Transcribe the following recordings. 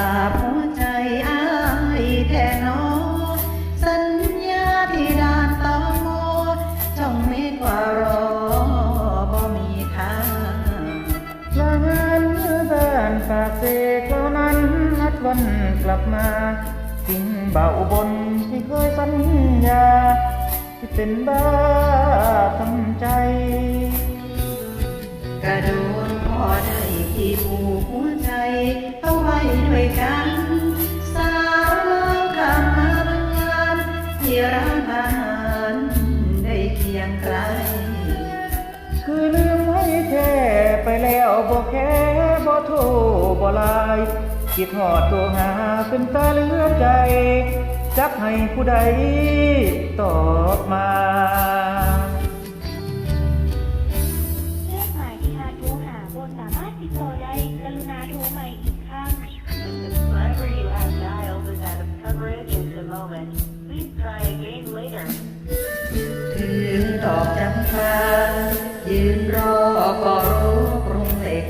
ปหัวใจอายแท้หนอสัญญาที่ด่านตอมอจ้องเมฆว่ารอบ่มีทางลางานเมื่อบ้านปากเสกเท่านั้นนัดวันกลับมาสิ่งเบาบนที่เคยสัญญา ที่เป็นบ้าทำใจ กระโดนพอได้ที่ผูกหัวใจ ร้านอาหารได้เคียงไกล คือลืมให้แค่ไปแล้วบอกแค่บ่โทรบ่ลน์คิดหอดตัวหาเป็นตาเหลือใจ จักให้ผู้ใดตอบมาเลขหมายที่ทาโทรหาบนสามารถติดต่อได้กรุณาโทรใหม่อีกครั้ง The subscriber you have dialed is out of coverage at the moment. Please try again later. ถือดอกจำปายืนรอก็รู้กรุงเหล็ก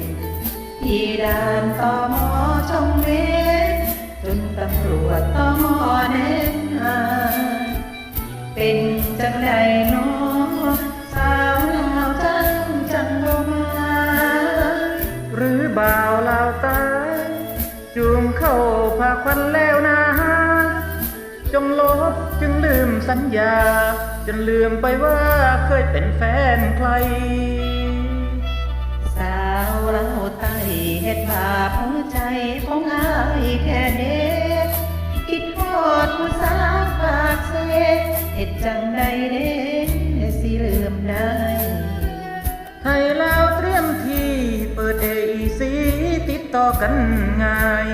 ที่ด่านตอมอช่องเล็กจนตำรวจตอมอแน่นหาเป็นจังใดน้องสาวลาวจังจังบ่มา หรือบ่าวลาวตายจูงเข้าพาควันแล มสัญญา จนลืมไปว่าเคยเป็นแฟนใคร สาวลาวใต้เฮ็ดบาปหัวใจของอายแค่เด็กคิดฮอดผู้สาวปากเสเฮ็ดจังใดเด้สิลืมได้ไทยลาวเตรียมที่เปิดเอซีติดต่อกันง่าย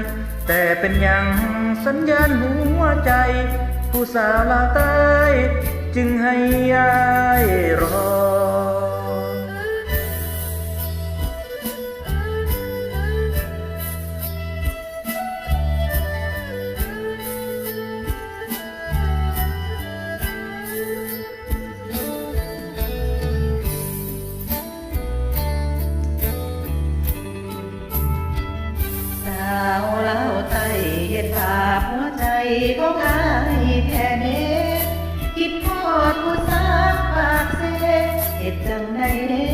แต่เป็นอย่างสัญญาณหัวใจ ผู้สาวลาวใต้จึงให้ยายรอ สาวเล่าไต้เฮ็ดบาปหัวใจของอาย คิดฮอดผู้สาวปากเสเฮ็ดจังใดเด้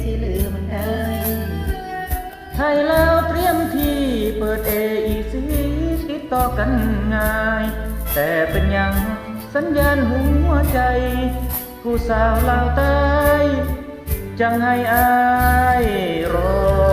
สิลืมได้ไทยลาวเตรียมที่เปิดเอซีติดต่อกันง่าย แต่เป็นอย่างสัญญาณหัวใจ ผู้สาวลาวใต้จังให้อายรอ